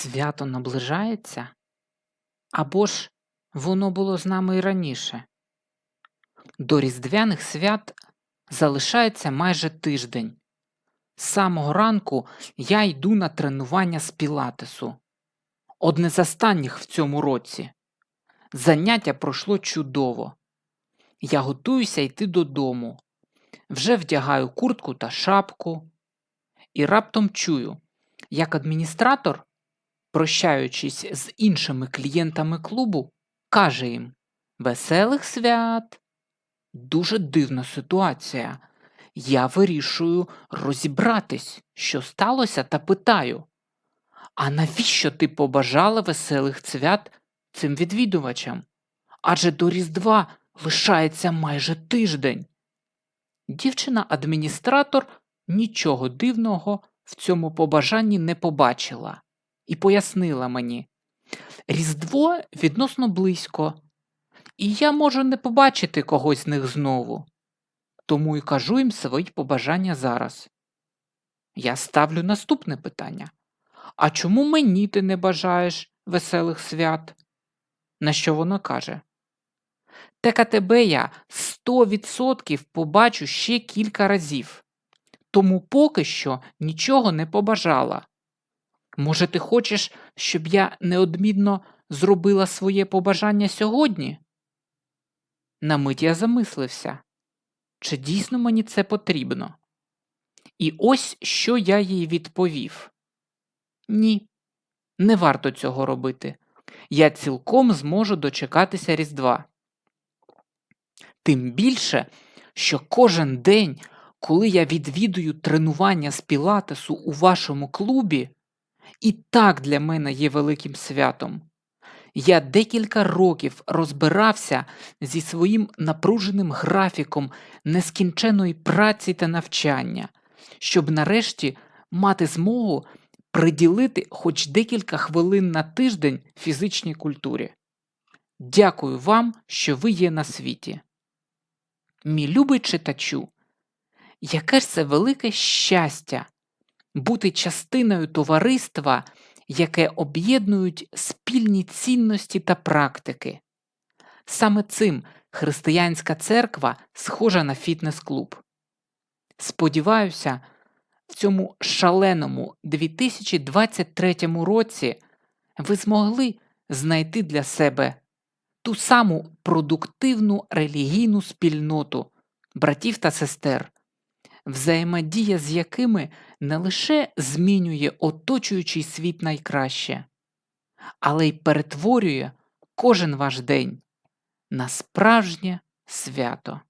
Свято наближається? Або ж воно було з нами і раніше? До Різдвяних свят залишається майже тиждень. З самого ранку я йду на тренування з пілатесу. Одне з останніх в цьому році. Заняття пройшло чудово. Я готуюся йти додому. Вже вдягаю куртку та шапку і раптом чую, як адміністратор, прощаючись з іншими клієнтами клубу, каже їм Веселих свят! Дуже дивна ситуація. Я вирішую розібратись, що сталося, та питаю. А навіщо ти побажала веселих свят цим відвідувачам? Адже до Різдва лишається майже тиждень. Дівчина-адміністратор нічого дивного в цьому побажанні не побачила і пояснила мені Різдво відносно близько, і я можу не побачити когось з них знову. Тому і кажу їм свої побажання зараз. Я ставлю наступне питання. А чому мені ти не бажаєш веселих свят? На що вона каже? Так тебе я 100% побачу ще кілька разів, тому поки що нічого не побажала. Може, ти хочеш, щоб я неодмінно зробила своє побажання сьогодні? На мить я замислився, чи дійсно мені це потрібно? І ось що я їй відповів: Ні, не варто цього робити. Я цілком зможу дочекатися Різдва. Тим більше, що кожен день, коли я відвідую тренування з пілатесу у вашому клубі, і так для мене є великим святом. Я декілька років розбирався зі своїм напруженим графіком нескінченої праці та навчання, щоб нарешті мати змогу приділити хоч декілька хвилин на тиждень фізичній культурі. Дякую вам, що ви є на світі. Мій любий читачу, яке ж це велике щастя бути частиною товариства, яке об'єднують спільні цінності та практики. Саме цим християнська церква схожа на фітнес-клуб. Сподіваюся, в цьому шаленому 2023 році ви змогли знайти для себе ту саму продуктивну релігійну спільноту братів та сестер, взаємодія з якими не лише змінює оточуючий світ найкраще, але й перетворює кожен ваш день на справжнє свято.